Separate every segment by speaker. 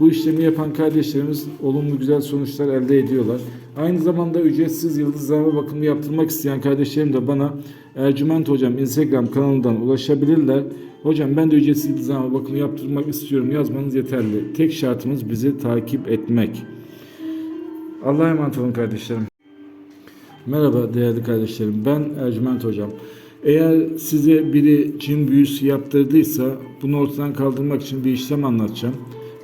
Speaker 1: Bu işlemi yapan kardeşlerimiz olumlu güzel sonuçlar elde ediyorlar. Aynı zamanda ücretsiz yıldızlama bakımı yaptırmak isteyen kardeşlerim de bana Ercüment Hocam Instagram kanalından ulaşabilirler. Hocam ben de ücretsiz yıldızlama bakımı yaptırmak istiyorum yazmanız yeterli. Tek şartımız bizi takip etmek. Allah'a emanet olun kardeşlerim. Merhaba değerli kardeşlerim. Ben Ercüment Hocam. Eğer size biri cin büyüsü yaptırdıysa bunu ortadan kaldırmak için bir işlem anlatacağım.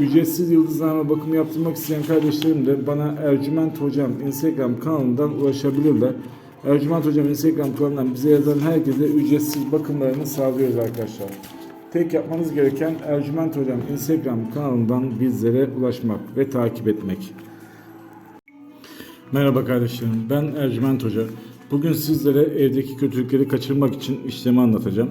Speaker 1: ücretsiz yıldızlama bakımı yaptırmak isteyen kardeşlerim de bana Ercüment Hocam Instagram kanalından ulaşabilirler. Ercüment Hocam Instagram kanalından bize yazan herkese ücretsiz bakımlarını sağlıyoruz arkadaşlar. Tek yapmanız gereken Ercüment Hocam Instagram kanalından bizlere ulaşmak ve takip etmek. Merhaba kardeşlerim, ben Ercüment Hoca. Bugün sizlere evdeki kötülükleri kaçırmak için işlemi anlatacağım.